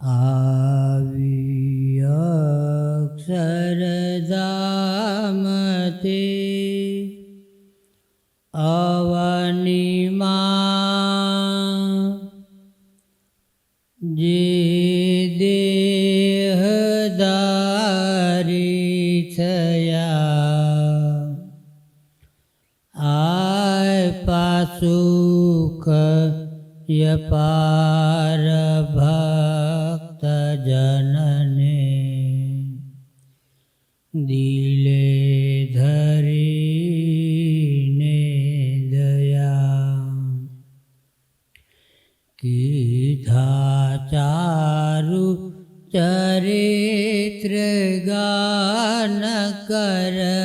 આવી ચરિત્ર ગાન કરવા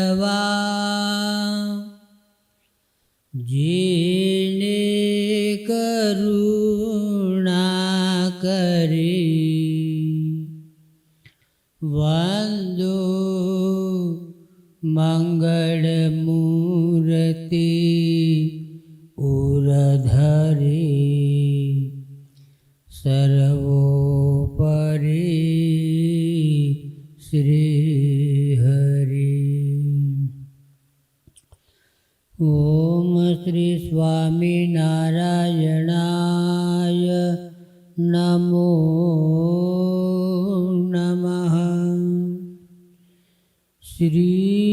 શ્રી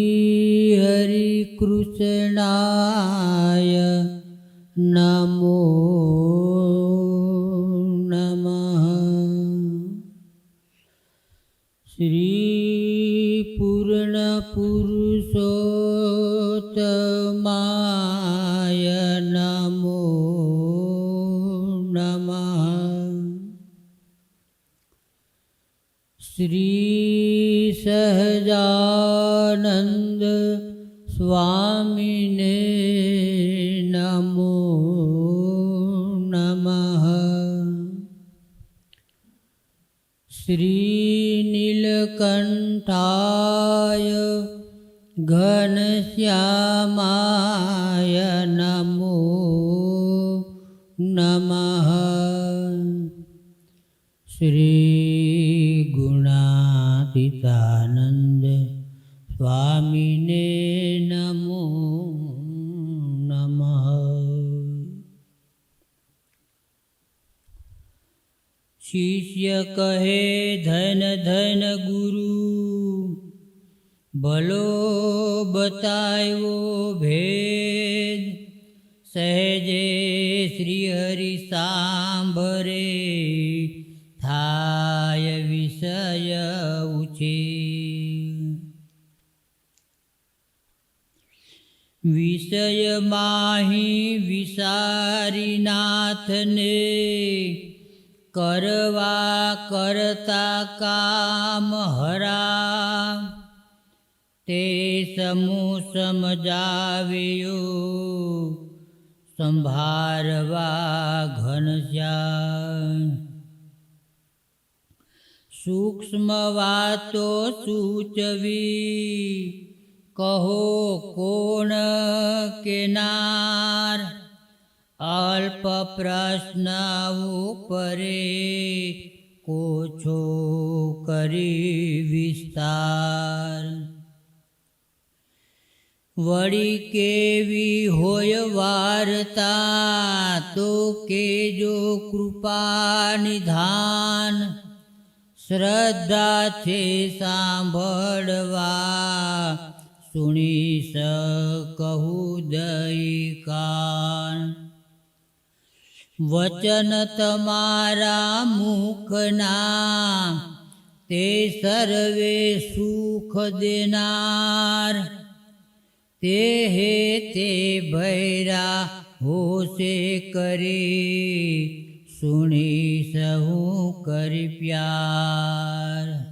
ઘનશ્યામાય નમો नमः શ્રી ગુણાતીતાનંદ સ્વામીને નમો નમઃ શિષ્ય કહે ધન ધન ગુરુ ભલો બતાવ્યો ભેદ. સહેજે શ્રી હરિ સાંભરે. થાય વિષય ઉછે. વિષય માહી વિસારી નાથને કરવા કરતા કામ હરા. તે સમૂહ સમજાવ્યું. સંભારવા ઘનશ્યામ. સૂક્ષ્મ વાતો સૂચવી. કહો કોણ કેનાર? અલ્પ પ્રશ્ન ઉપરે કોછો કરી વિસ્તાર. વળી કેવી હોય વાર્તા? તો કેજો કૃપા નિધાન શ્રદ્ધા છે સાંભળવા. સુણી શકહું દઈકાન વચન તમારા મુખના, તે સર્વે સુખ દેનાર. તે હે તે ભૈરા હોશે કરી. સુણી સહુ કરી પ્યાર.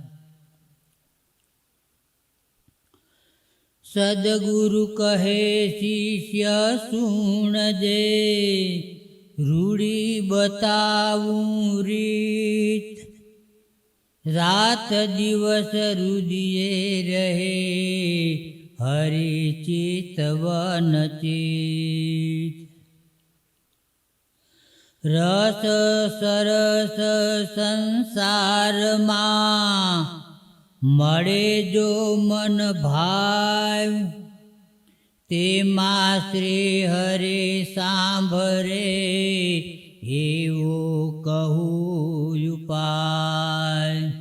સદગુરુ કહે, શિષ્ય સુણજે રૂડી બતાવું રીત. રાત દિવસ રુદિયે રહે. હરિચિત વનચિત રસ સરસ સંસારમાં મળે જો મન ભાવ. તેમાં શ્રી હરે સાંભરે એવો કહું ઉપાય.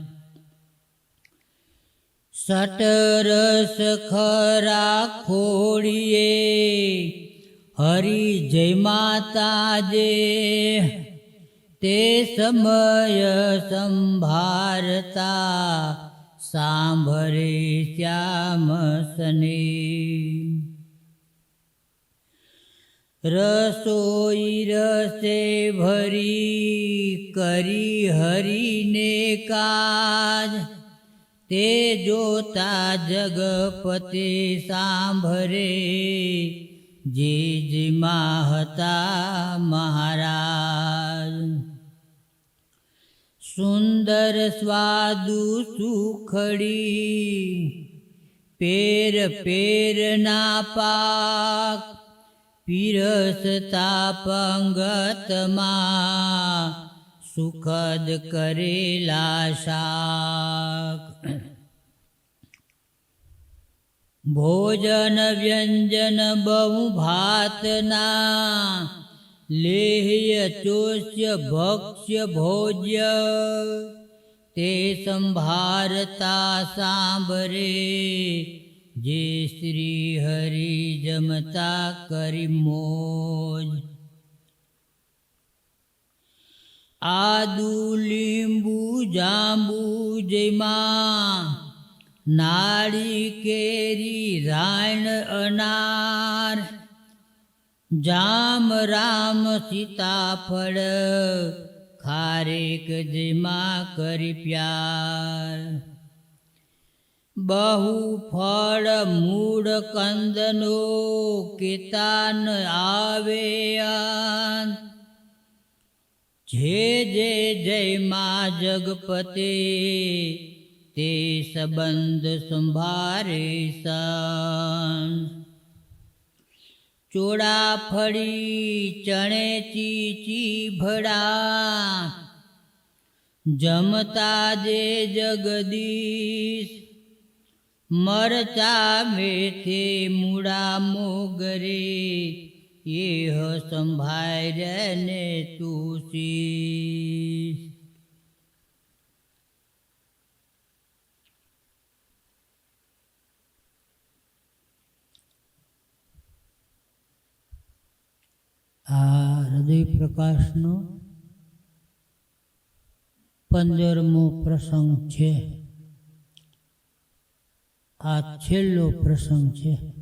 સટરસ ખરા ખોડીએ, હરી જય માતા જે તે સમય સંભારતા સાંભરે શ્યામ સને. રસોઈ રસે ભરી, કરી હરીને કાજ તે જોતા જગપતે સાંભરે જે જેમાં હતા મહારાજ. સુંદર સ્વાદુ સુખડી, પેર પેરના પાક, પીરસતા પંગતમાં સુખદ કરેલા શાક. ભોજન વ્યંજન બહુ ભાતના, લેહ્ય, ચોષ્ય, ભક્ષ્ય, ભોજ્ય, તે સંભારતા સાંભરે. જે શ્રી હરિ જમતા કરી મોજ. આદુ, લીંબુ, જાંબુ, જેમાં નાળી, કેરી, રાયણ, અનાર, જામ, રામ, સીતાફળ, ખારેક જેમાં કરી પ્યાર. બહુ ફળ, મૂળ, કંદનો, કેતાન, આવે અંત જે જે જય મા જગપતે, તે સંબંધ સંભારે ચોડા ફળી, ચણે ચીચી ભડા, જમતા જે જગદીશ. મરચા મેથે મૂળા મોગરે એહ સંભાળને તુસી. આ હૃદય પ્રકાશનો પંદરમો પ્રસંગ છે. આ છેલ્લો પ્રસંગ છે.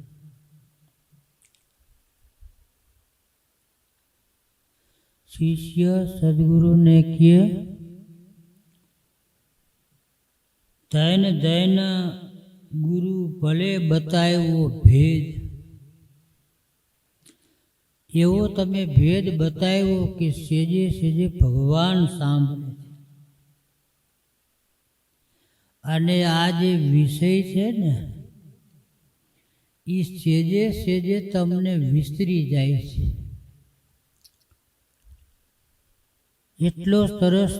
શિષ્ય સદગુરુને કહે ધૈન ધૈન ગુરુ ભલે બતાવ્યો ભેદ. એવો તમે ભેદ બતાવ્યો કે સેજે સેજે ભગવાન સાંભળે છે. અને આ જે વિષય છે ને એ સેજે સેજે તમને વિસ્તરી જાય છે. એટલો સરસ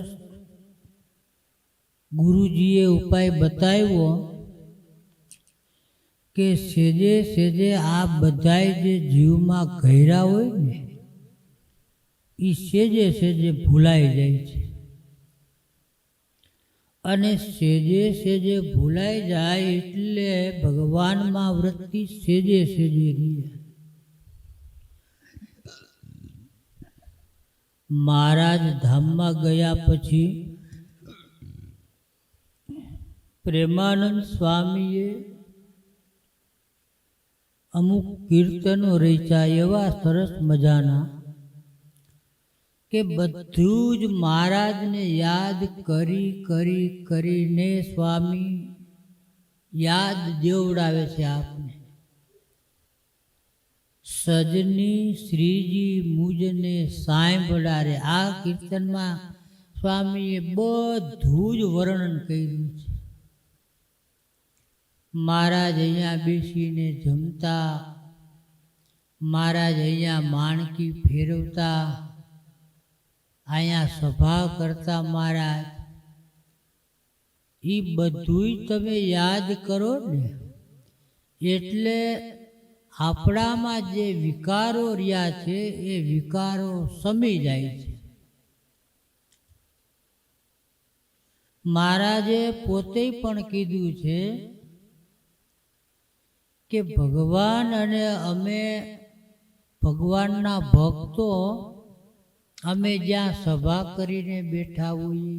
ગુરુજીએ ઉપાય બતાવ્યો કે સેજે સેજે આ બધાય જે જીવમાં ઘેરા હોય ને એ સેજે સેજે ભૂલાઈ જાય છે. અને સેજે સેજે ભૂલાઈ જાય એટલે ભગવાનમાં વૃત્તિ સેજે સેજે ગઈ મહારાજ ધામમાં ગયા પછી પ્રેમાનંદ સ્વામીએ અમુક કીર્તનો રચ્યા એવા સરસ મજાના કે બધું જ મહારાજને યાદ કરી કરી, કરીને સ્વામી યાદ દેવડાવે છે આપને. સજની શ્રીજી મુજને સાંભળારે. આ કીર્તનમાં સ્વામીએ બધું જ વર્ણન કર્યું છે. મહારાજ અહીંયા બેસીને જમતા, મહારાજ અહીંયા માણકી ફેરવતા, અહીંયા સભા કરતા મહારાજ. એ બધુંય તમે યાદ કરો ને. એટલે આપણામાં જે વિકારો રહ્યા છે, એ વિકારો સમી જાય છે. મહારાજે પોતે પણ કીધું છે કે ભગવાન અને અમે ભગવાનના ભક્તો અમે જ્યાં સભા કરીને બેઠા હોઈએ,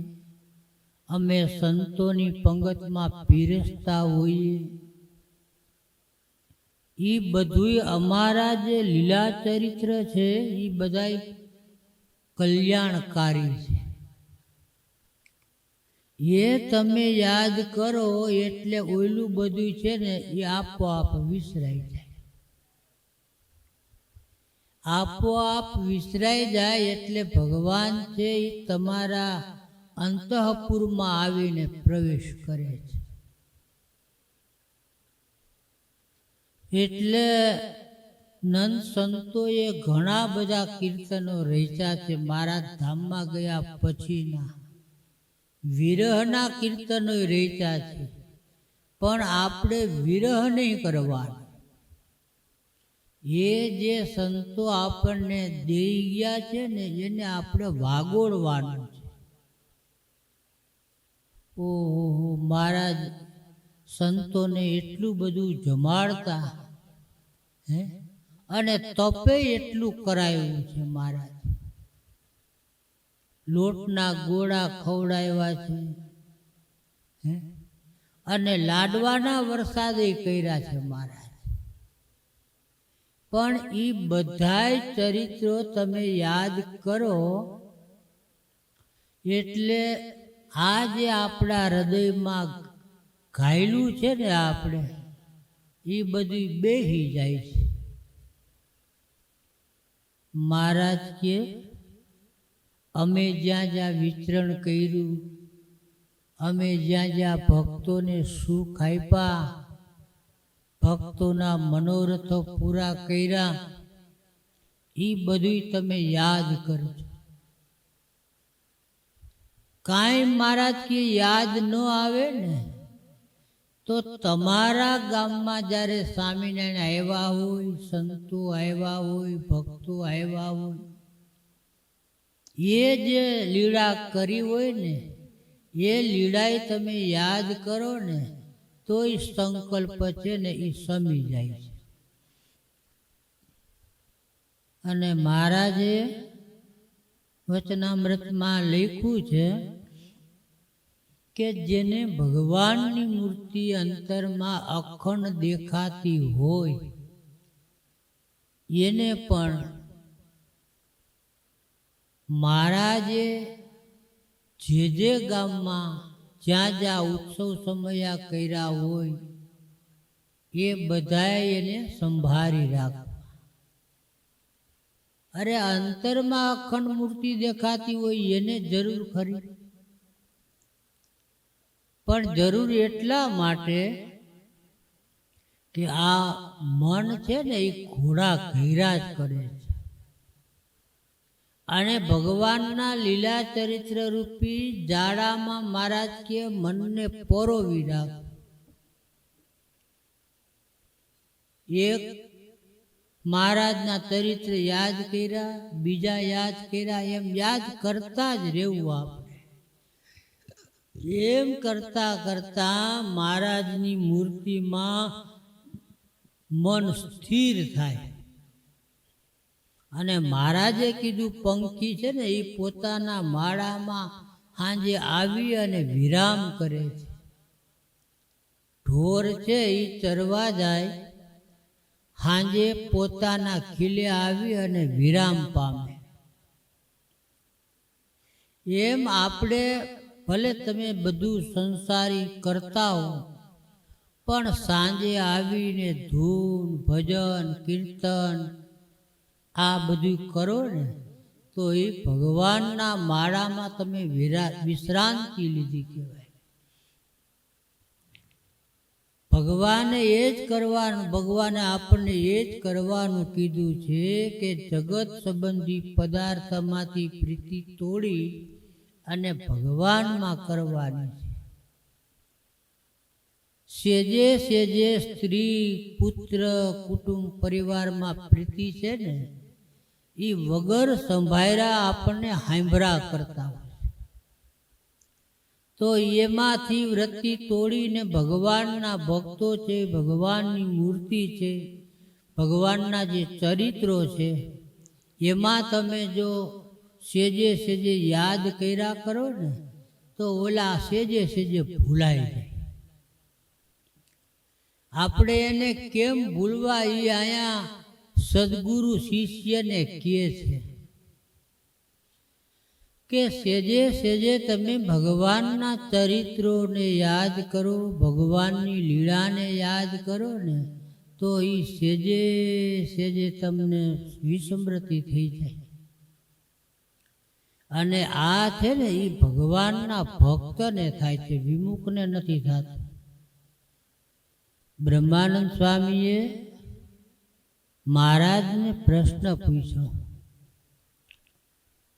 અમે સંતોની પંગતમાં પીરસતા હોઈએ એ બધુંય અમારા જે લીલા ચરિત્ર છે એ બધા કલ્યાણકારી છે. એ તમે યાદ કરો, એટલે ઓયલું બધું છે ને એ આપોઆપ વિસરાઈ જાય. આપોઆપ વિસરાઈ જાય એટલે ભગવાન છે એ તમારા અંતઃપુરમાં આવીને પ્રવેશ કરે છે. એટલે નંદ સંતોએ ઘણા બધા કીર્તનો રચ્યા છે. મારા ધામમાં ગયા પછીના વિરહના કીર્તનો રચ્યા છે. પણ આપણે વિરહ નહીં કરવાનું. એ જે સંતો આપણને દઈ ગયા છે ને, એને આપણે વાગોળવાનું છે. ઓહો, મહારાજ સંતોને એટલું બધું જમાડતા અને તપે એટલું કરાયું છે મહારાજ. લોટના ગોળા ખવડાવ્યા છે. હે? અને લાડવાના વરસાદે કર્યા છે મહારાજ. પણ એ બધાય ચરિત્રો તમે યાદ કરો, એટલે આ જે આપણા હૃદયમાં ઘાયલું છે ને આપણે? એ બધી બેહી જાય છે. મહારાજ કે, અમે જ્યાં જ્યાં વિચરણ કર્યું, અમે જ્યાં જ્યાં ભક્તોને સુખ આપ્યા, ભક્તોના મનોરથો પૂરા કર્યા એ બધું તમે યાદ કરો છો કાંઈ મહારાજ કે યાદ ન આવે ને તો તમારા ગામમાં જ્યારે સ્વામિનારાયણ આવ્યા હોય, સંતો આવ્યા હોય, ભક્તો આવ્યા હોય, એ જે લીળા કરી હોય ને, એ લીળાએ તમે યાદ કરો ને, તો એ સંકલ્પ છે ને એ સમી જાય છે. અને મહારાજે વચનામૃતમાં લખ્યું છે કે જેને ભગવાનની મૂર્તિ અંતરમાં અખંડ દેખાતી હોય, એને પણ મહારાજે જે જે ગામમાં જ્યાં જ્યાં ઉત્સવ સમયા કર્યા હોય, એ બધાએ એને સંભાળી રાખવા. અરે અંતરમાં અખંડ મૂર્તિ દેખાતી હોય, એને જરૂર ખરી. પણ જરૂર એટલા માટે કે આ મન છે ને એ ઘોડા ઘેરા જ કરે છે. અને ભગવાનના લીલા ચરિત્ર રૂપી જાડામાં મહારાજ કે મનને પરોવી રાખ. એક મહારાજના ચરિત્ર યાદ કર્યા, બીજા યાદ કર્યા, એમ યાદ કરતા જ રહેવું આપણે એમ કરતા કરતા મહારાજની મૂર્તિમાં મન સ્થિર થાય. અને મહારાજે કીધું, પંખી છે ને એ પોતાના માળામાં સાંજે આવી અને વિરામ કરે છે. ઢોર છે એ ચરવા જાય. સાંજે પોતાના ખીલે આવી અને વિરામ પામે. એમ આપણે ભલે તમે બધું સંસારી કરતા હો, પણ સાંજે આવીને ધૂન, ભજન, કીર્તન આ બધું કરો ને, તો એ ભગવાનના માળામાં તમે વિરા, વિશ્રાંતિ લીધી કહેવાય. ભગવાને એ જ કરવાનું, ભગવાને આપણને એ જ કરવાનું કીધું છે કે જગત સંબંધી પદાર્થમાંથી પ્રીતિ તોડી અને ભગવાનમાં કરવાની છે. સેજે સેજે સ્ત્રી, પુત્ર, કુટુંબ, પરિવારમાં પ્રીતિ છે ને એ વગર સંભાયરા આપણને હાંભરા કરતા હોય તો એમાંથી વૃત્તિ તોડીને ભગવાનના ભક્તો છે, ભગવાનની મૂર્તિ છે, ભગવાનના જે ચરિત્રો છે, એમાં તમે જો સેજે સેજે યાદ કર્યા કરો ને, તો ઓલા સેજે સેજે ભૂલાઈ જાય. આપણે એને કેમ ભૂલવા એ અહીંયા સદગુરુ શિષ્યને કહે છે કે સેજે સેજે તમે ભગવાનના ચરિત્રોને યાદ કરો, ભગવાનની લીલાને યાદ કરો ને, તો એ સેજે સેજે તમને વિસ્મૃતિ થઈ જાય. અને આ છે ને એ ભગવાનના ભક્તને થાય છે, વિમુખને નથી થતું. બ્રહ્માનંદ સ્વામીએ મહારાજને પ્રશ્ન પૂછ્યો.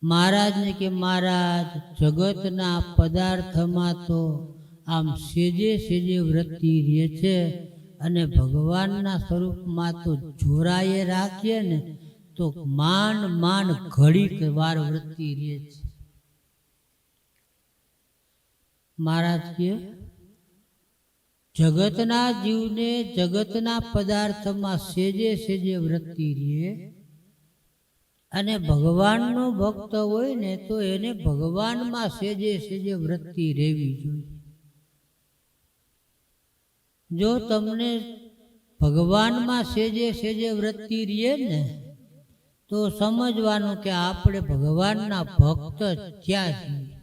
મહારાજને કે, મહારાજ, જગતના પદાર્થમાં તો આમ સેજે સેજે વૃત્તિ રહે છે અને ભગવાનના સ્વરૂપમાં તો જોરાએ રાખીએ ને તો માન માન ઘડીક વાર વૃત્તિ રહે છે. મહારાજ કે, જગતના જીવને જગતના પદાર્થમાં સેજે સેજે વૃત્તિ રહે અને ભગવાનનો ભક્ત હોય ને તો એને ભગવાનમાં સેજે સેજે વૃત્તિ રહેવી જોઈએ. જો તમને ભગવાનમાં સેજે સેજે વૃત્તિ રહે ને તો સમજવાનું કે આપણે ભગવાનના ભક્ત ક્યાં છીએ?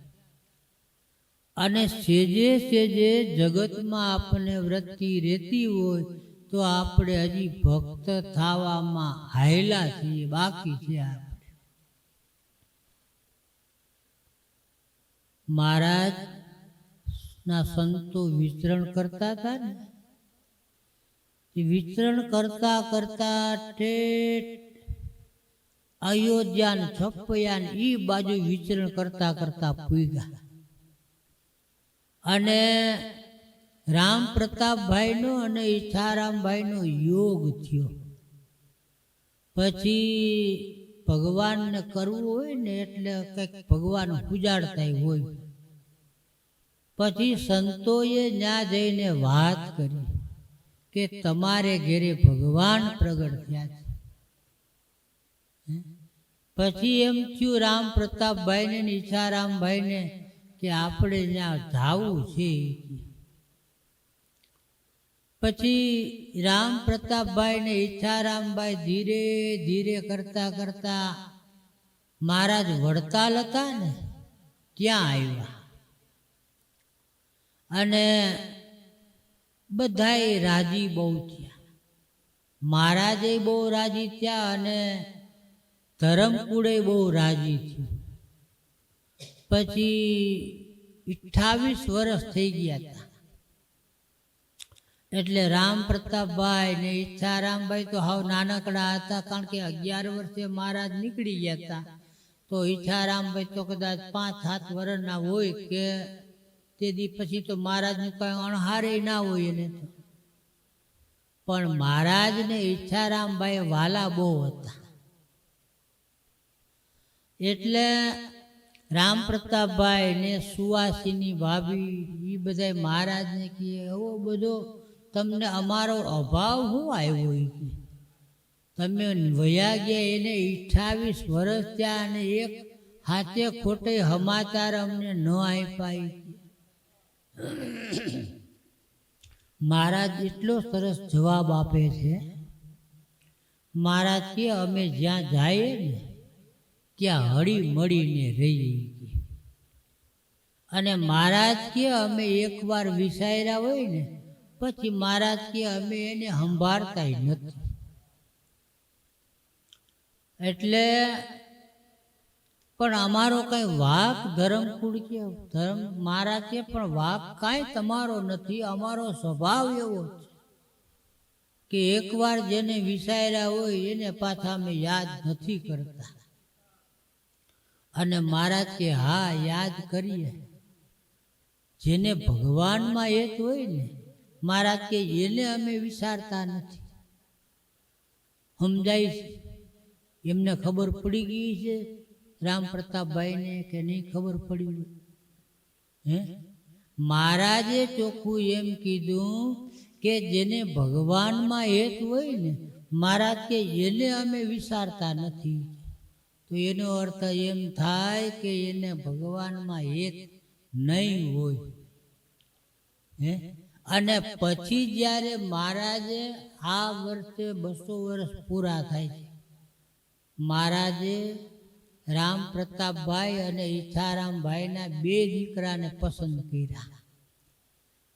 અને સેજે સેજે જગતમાં આપણને વૃત્તિ રહેતી હોય તો આપણે હજી ભક્ત થવામાં હાયલા છીએ, બાકી છે આપણે. મહારાજ ના સંતો વિચરણ કરતા હતા ને? વિચરણ કરતા કરતા ઠેઠ અયોધ્યા ને છપ્પયા ને એ બાજુ વિચરણ કરતા કરતા પૂગ્યા. અને રામ પ્રતાપભાઈનો અને ઈચ્છારામભાઈનો યોગ થયો. પછી ભગવાનને કરવું હોય ને એટલે કંઈક ભગવાન પૂજાડતા હોય. પછી સંતોએ ત્યાં જઈને વાત કરી કે તમારે ઘેરે ભગવાન પ્રગટ થયા છે? પછી એમ થયું રામ પ્રતાપભાઈને ને ઈશારામભાઈને કે આપણે ત્યાં જાવું છે. પછી રામ પ્રતાપભાઈ ને ઈચ્છારામભાઈ ધીરે ધીરે કરતા કરતા મહારાજ વડતાલ હતા ને, ત્યાં આવ્યા. અને બધાએ રાજી બહુ થયા. મહારાજે બહુ રાજી થયા અને ધરમપુરે બહુ રાજી થયું પછી અઠાવીસ વર્ષ થઈ ગયા હતા એટલે રામ પ્રતાપભાઈ ને ઈચ્છારામભાઈ તો હાવ નાનકડા હતા, કારણ કે અગિયાર વર્ષે મહારાજ નીકળી ગયા હતા તો ઈચ્છારામભાઈ તો કદાચ પાંચ, સાત વર્ષના હોય કે તે દી પછી તો મહારાજનું કઈ અણહારે ના હોય એને તો. પણ મહારાજ ને ઈચ્છારામભાઈ વાલા બહુ હતા. એટલે રામ પ્રતાપભાઈ ને સુવાસીની ભાભી એ બધા મહારાજને કહે, એવો બધો તમને અમારો અભાવ શું આવ્યો તમે વયા ગયા એને અઠાવીસ વર્ષ થયા અને એક હાથે ખોટે સમાચાર અમને ન આપ્યા મહારાજ એટલો સરસ જવાબ આપે છે. મહારાજ કે, અમે જ્યાં જઈએ ને ત્યાં હળી મળીને રહીએ. અને મહારાજ કે અમે એકવાર વિસાયરા હોય ને, પછી મહારાજ કે અમે એને સંભાળતા નથી એટલે પણ અમારો કઈ વાક ધરમકુળ કે ધર્મ મારા કે પણ વાક કાંઈ તમારો નથી, અમારો સ્વભાવ એવો છે કે એકવાર જેને વિસાર્યા હોય એને પાછા અમે યાદ નથી કરતા અને મહારાજ કે હા યાદ કરીએ. જેને ભગવાનમાં એક હોય ને મહારાજ કે એને અમે વિચારતા નથી. સમજાય છે એમને ખબર પડી ગઈ છે રામ પ્રતાપભાઈને કે નહીં ખબર પડી? હે? મહારાજે ચોખ્ખું એમ કીધું કે જેને ભગવાનમાં એક હોય ને મહારાજ કે એને અમે વિચારતા નથી. તો એનો અર્થ એમ થાય કે એને ભગવાનમાં એક નહીં હોય. હે? અને પછી જ્યારે મહારાજે આ વર્ષે બસો વર્ષ પૂરા થાય છે. મહારાજે રામ પ્રતાપભાઈ અને ઈચ્છારામભાઈના બે દીકરાને પસંદ કર્યા.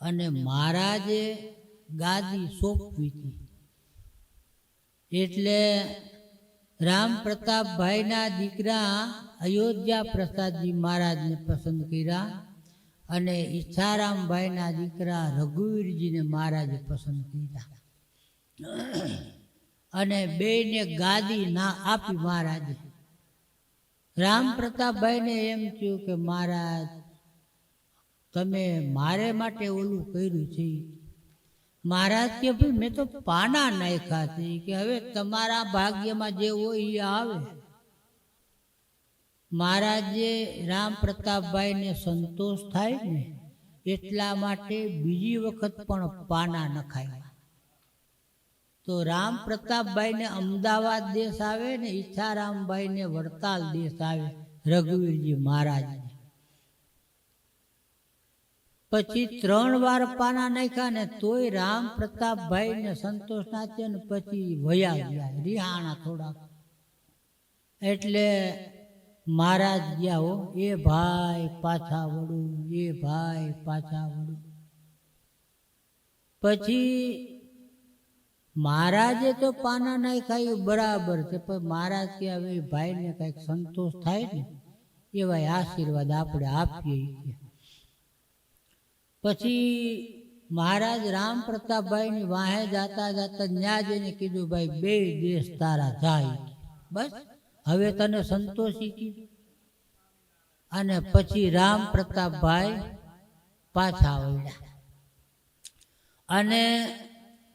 અને મહારાજે ગાદી સોંપવી હતી. એટલે રામ પ્રતાપભાઈના દીકરા અયોધ્યા પ્રસાદજી મહારાજને પસંદ કર્યા અને ઈચ્છારામભાઈના દીકરા રઘુવીરજીને મહારાજે પસંદ કર્યા. અને બેને ગાદી ના આપી મહારાજે. રામ પ્રતાપભાઈને એમ થયું કે મહારાજ, તમે મારે માટે ઓલું કર્યું છે. મહારાજ કે ભાઈ, મેં તો પાના નાખ્યા છે કે હવે તમારા ભાગ્યમાં જે હોય એ આવે. મહારાજે રામ પ્રતાપભાઈને સંતોષ થાય ને એટલા માટે બીજી વખત પણ પાના નખાયા તો રામ પ્રતાપભાઈને અમદાવાદ દેશ આવે ને ઈચ્છારામભાઈને વડતાલ દેશ આવે, રઘુવીરજી મહારાજને. પછી ત્રણ વાર પાના નાખ્યા ને તોય રામ પ્રતાપભાઈને સંતોષ ના ને પછી વયા ગયા. રિહાણા થોડા એટલે મહારાજ ગયા હો, એ ભાઈ પાછા વળું, એ ભાઈ પાછા વળું. પછી મહારાજે તો પાના નહીં ખાયું બરાબર છે, પણ મહારાજ કે હવે એ ભાઈને કંઈક સંતોષ થાય ને એવા આશીર્વાદ આપણે આપીએ પછી મહારાજ રામ પ્રતાપભાઈની વાહે જાતા જાતા ન્યા કીધું, ભાઈ, બે દેશ તારા જાય. બસ, હવે તને સંતોષી કીધું અને પછી રામ પ્રતાપભાઈ પાછા આવ્યા અને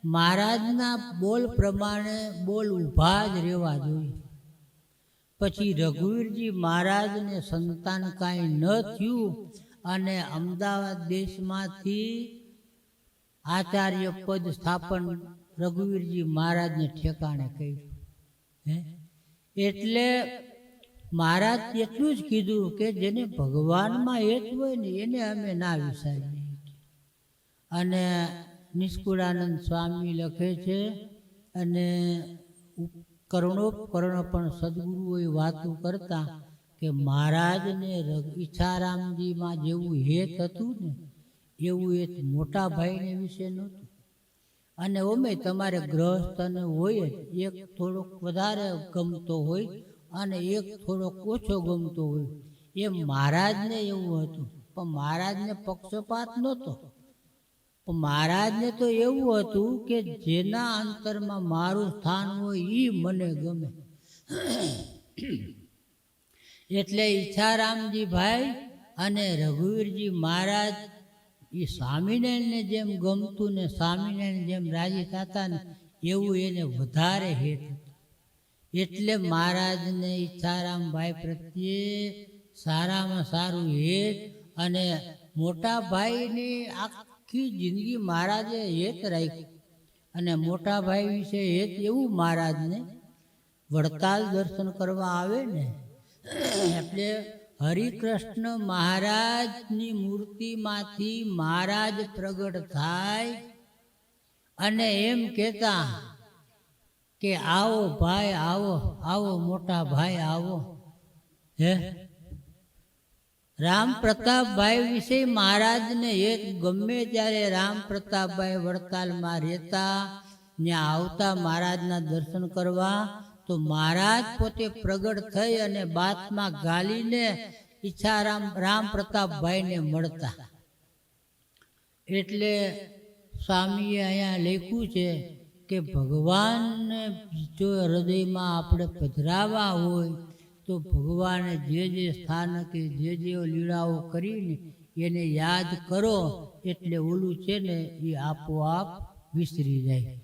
મહારાજના બોલ પ્રમાણે બોલ ઊભા જ રહેવા જોઈએ. પછી રઘુવીરજી મહારાજને સંતાન કાંઈ ન થયું અને અમદાવાદ દેશમાંથી આચાર્ય પદ સ્થાપન રઘુવીરજી મહારાજને ઠેકાણે કર્યું. હે? એટલે મહારાજ એટલું જ કીધું કે જેને ભગવાનમાં હેત હોય ને એને અમે ના વિચારીએ અને નિષ્કુળાનંદ સ્વામી લખે છે, અને કર્ણોપકર્ણ પણ સદગુરુઓએ વાતો કરતા કે મહારાજને ઈચ્છારામજીમાં જેવું હેત હતું ને, એવું હેત મોટા ભાઈને વિશે નહોતું. અને ઓમે તમારે ગ્રહસ્થને હોય જ, એક થોડોક વધારે ગમતો હોય અને એક થોડોક ઓછો ગમતો હોય. એ મહારાજને એવું હતું. પણ મહારાજને પક્ષપાત નહોતો. પણ મહારાજને તો એવું હતું કે જેના અંતરમાં મારું સ્થાન હોય એ મને ગમે. એટલે ઈચ્છારામજી ભાઈ અને રઘુવીરજી મહારાજ, એ સ્વામિનારાયણને જેમ ગમતું ને સ્વામિનારાયણ જેમ રાજી થતા ને એવું એને વધારે હેત એટલે મહારાજને ઈચ્છારામભાઈ પ્રત્યે સારામાં સારું હેત અને મોટા ભાઈની આખી જિંદગી મહારાજે હેત રાખી. અને મોટા ભાઈ વિશે હેત એવું મહારાજને વડતાલ દર્શન કરવા આવે ને એટલે હરિકૃષ્ણ મહારાજની મૂર્તિમાંથી મહારાજ પ્રગટ થાય અને એમ કહેતા કે, આવો ભાઈ, આવો આવો મોટા ભાઈ, આવો. હે? રામ પ્રતાપભાઈ વિશે મહારાજને એક ગમે ત્યારે રામ પ્રતાપભાઈ વડતાલમાં રહેતા ત્યાં આવતા મહારાજના દર્શન કરવા તો મહારાજ પોતે પ્રગટ થઈ અને બાતમાં ગાલીને ઈચ્છારામ રામ પ્રતાપભાઈને મળતા. એટલે સ્વામીએ અહીંયા લખ્યું છે કે ભગવાનને જો હૃદયમાં આપણે પધરાવા હોય, તો ભગવાને જે જે સ્થાનકે જે જે લીળાઓ કરીને એને યાદ કરો, એટલે ઓલું છે ને એ આપોઆપ વિસરી જાય.